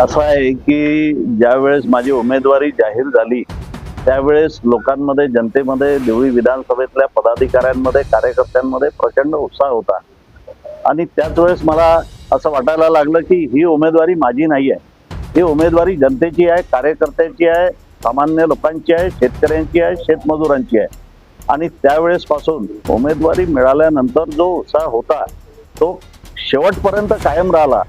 असं आहे की ज्यावेळेस माझी उमेदवारी जाहीर झाली त्यावेळेस लोकांमध्ये जनतेमध्ये देवळी विधानसभेतल्या पदाधिकाऱ्यांमध्ये कार्यकर्त्यांमध्ये प्रचंड उत्साह होता. आणि त्याच वेळेस मला असं वाटायला लागलं की ही उमेदवारी माझी नाही आहे. ही उमेदवारी जनतेची आहे कार्यकर्त्याची आहे सामान्य लोकांची आहे शेतकऱ्यांची आहे शेतमजुरांची आहे. आणि त्यावेळेसपासून उमेदवारी मिळाल्यानंतर जो उत्साह होता तो शेवटपर्यंत कायम राहिला.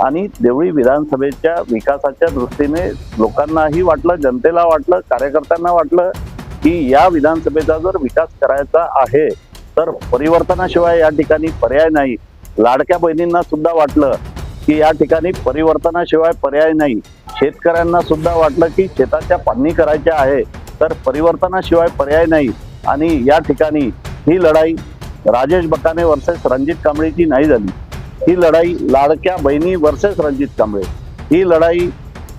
आणि देवळी विधानसभेच्या विकासाच्या दृष्टीने लोकांनाही वाटलं जनतेला वाटलं कार्यकर्त्यांना वाटलं की या विधानसभेचा जर विकास करायचा आहे तर परिवर्तनाशिवाय या ठिकाणी पर्याय नाही. लाडक्या बहिणींना सुद्धा वाटलं की या ठिकाणी परिवर्तनाशिवाय पर्याय नाही. शेतकऱ्यांना सुद्धा वाटलं की शेताच्या पाणी करायच्या आहे तर परिवर्तनाशिवाय पर्याय नाही. आणि या ठिकाणी ही लढाई राजेश बकाने वर्सेस रणजित कांबळेची नाही झाली. ही लढाई लाडक्या बहिणी वर्सेस रणजित कांबळे. ही लढाई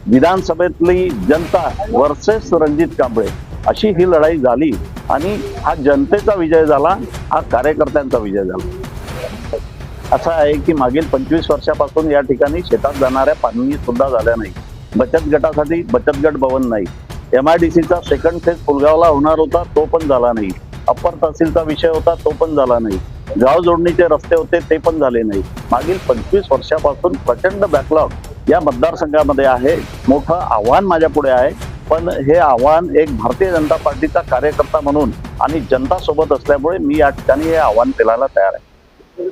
विधानसभेतली जनता वर्सेस रणजित कांबळे. अशी ही लढाई झाली आणि हा जनतेचा विजय झाला हा कार्यकर्त्यांचा विजय झाला. असं आहे की मागील पंचवीस वर्षापासून या ठिकाणी शेतात जाणाऱ्या पाणी सुद्धा झाल्या नाही. बचत गटासाठी बचत गट भवन नाही. एम आय डी सीचा सेकंड फेज फुलगावला होणार होता तो पण झाला नाही. अप्पर तहसीलचा विषय होता तो पण झाला नाही. गाव जोडणीचे रस्ते होते ते पण झाले नाही. मागील पंचवीस वर्षापासून प्रचंड बॅकलॉग या मतदारसंघामध्ये आहे. मोठं आव्हान माझ्या पुढे आहे. पण हे आव्हान एक भारतीय जनता पार्टीचा कार्यकर्ता म्हणून आणि जनता सोबत असल्यामुळे मी या ठिकाणी हे आव्हान पेलायला तयार आहे.